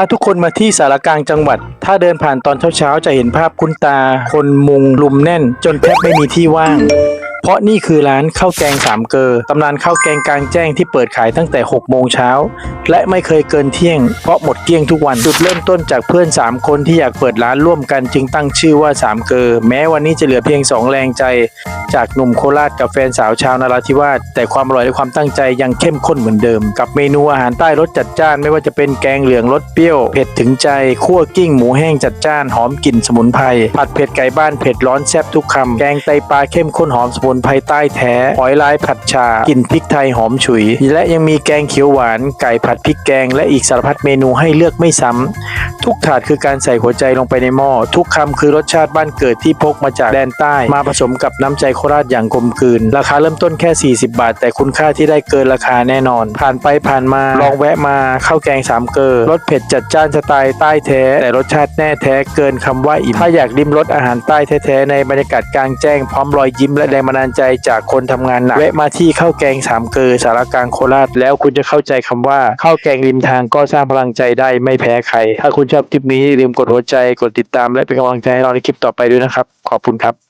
าทุกคนมาที่สารกลางจังหวัด ถ้าเดินผ่านตอนเช้าๆจะเห็นภาพคุ้นตา คนมุงลุมแน่น จนแทบไม่มีที่ว่าง เพราะนี่คือร้านข้าวแกงสามเกอตำนานข้าวแกงกลางแจ้งที่เปิดขายตั้งแต่ 6 โมงเช้า และไม่เคยเกินเที่ยง เพราะหมดเกลี้ยงทุกวันจุดเริ่มต้นจากเพื่อน 3 คนที่อยากเปิดร้านร่วมกันจึงตั้งชื่อว่าสามเกอแม้วันนี้จะเหลือเพียง 2 แรงใจ จากหนุ่มโคราชกับแฟนสาวชาวนราธิวาสแต่ความอร่อยและความตั้งใจยังเข้มข้นเหมือนเดิม กับเมนูอาหารใต้รสจัดจ้านไม่ว่าจะเป็นแกงเหลืองรสเปรี้ยวเผ็ดถึงใจคั่วกิ้งหมูแห้งจัดจ้านหอมกลิ่นสมุนไพรผัดเผ็ดไก่บ้านเผ็ดร้อนแซ่บทุกคำแกงไตปลาเข้มข้นหอมสมุนไพรใต้แท้หอยลายผัดชากลิ่นพริกไทยหอมฉุย และยังมีแกงเขียวหวาน ไก่ผัดพริกแกง และอีกสารพัดเมนูให้เลือกไม่ซ้ำทุกถาดคือการใส่หัวใจลงไปในหม้อทุกคำคือรสชาติบ้านเกิดที่พกมาจากแดนใต้ มาผสมกับน้ำใจโคราชอย่างกลมกลืน ราคาเริ่มต้นแค่ 40 บาท แต่คุณค่าที่ได้เกินราคาแน่นอน ผ่านไปผ่านมาลองแวะมาข้าวแกงสามเกลอรสเผ็ดจัดจ้านสไตล์ใต้แท้ แต่รสชาติแน่แท้เกินคำว่าอิ่มถ้าอยากริมรสอาหารใต้แท้ๆในบรรยากาศกลางแจ้งพร้อมรอยยิ้มและแรงบันดาลใจจากคนทำงานหนักแวะมาที่ข้าวแกงสามเกลอสารกลางโคราช แล้วคุณจะเข้าใจคำว่าข้าวแกงริมทางก็สร้างพลังใจได้ไม่แพ้ใคร ถ้าคุณชอบคลิปนี้ลืมกดหัวใจกดติดตามและเป็นกำลังใจให้เราในคลิปต่อไปด้วยนะครับ ขอบคุณครับ